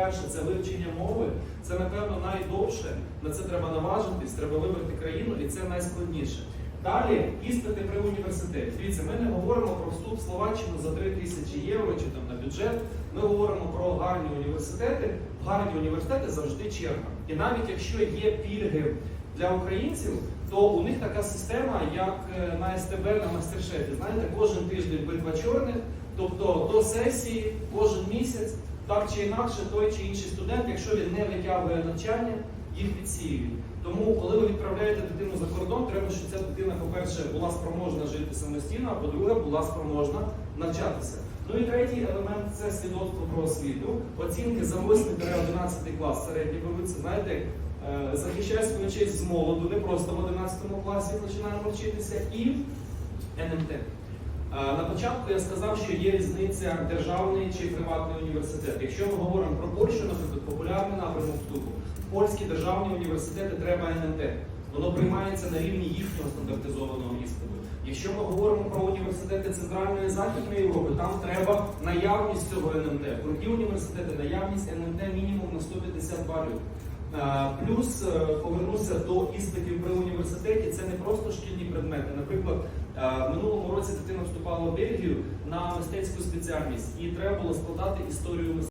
Перше це вивчення мови. Це напевно найдовше. На це треба наважитись, треба вибрати країну, і це найскладніше. Далі іспити при університеті. Дивіться, ми не говоримо про вступ в Словаччину за 3 тисячі євро чи там на бюджет. Ми говоримо про гарні університети. В гарні університети завжди черга. І навіть якщо є пільги для українців, то у них така система, як е, на СТБ на мастер-шефі. Знаєте, кожен тиждень битва чорних, тобто до сесії, кожен місяць, так чи інакше, той чи інший студент, якщо він не витягує навчання, їх відсіюють. Тому, коли ви відправляєте дитину за кордон, треба, щоб ця дитина, по-перше, була спроможна жити самостійно, а по-друге, була спроможна навчатися. Ну і третій елемент це свідоцтво про освіту. Оцінки за 8-11 клас середні беруться, знаєте, е, захищає свою честь з молоду, не просто в 11 класі починаємо вчитися, і НМТ. Е, На початку я сказав, що є різниця державний чи приватний університет. Якщо ми говоримо про Польщу, наприклад, популярний напрямок вступу, польські державні університети треба НМТ. Воно приймається на рівні їхнього стандартизованого іспиту. Якщо ми говоримо про і Західної Європи, там треба наявність цього НМТ. Круті університети, наявність НМТ мінімум на 150 балів. Е, Плюс е, повернуся до іспитів при університеті. Це не просто шкільні предмети. Наприклад, е, в минулому році дитина вступала в Бельгію на мистецьку спеціальність, і треба було складати історію мистецтва.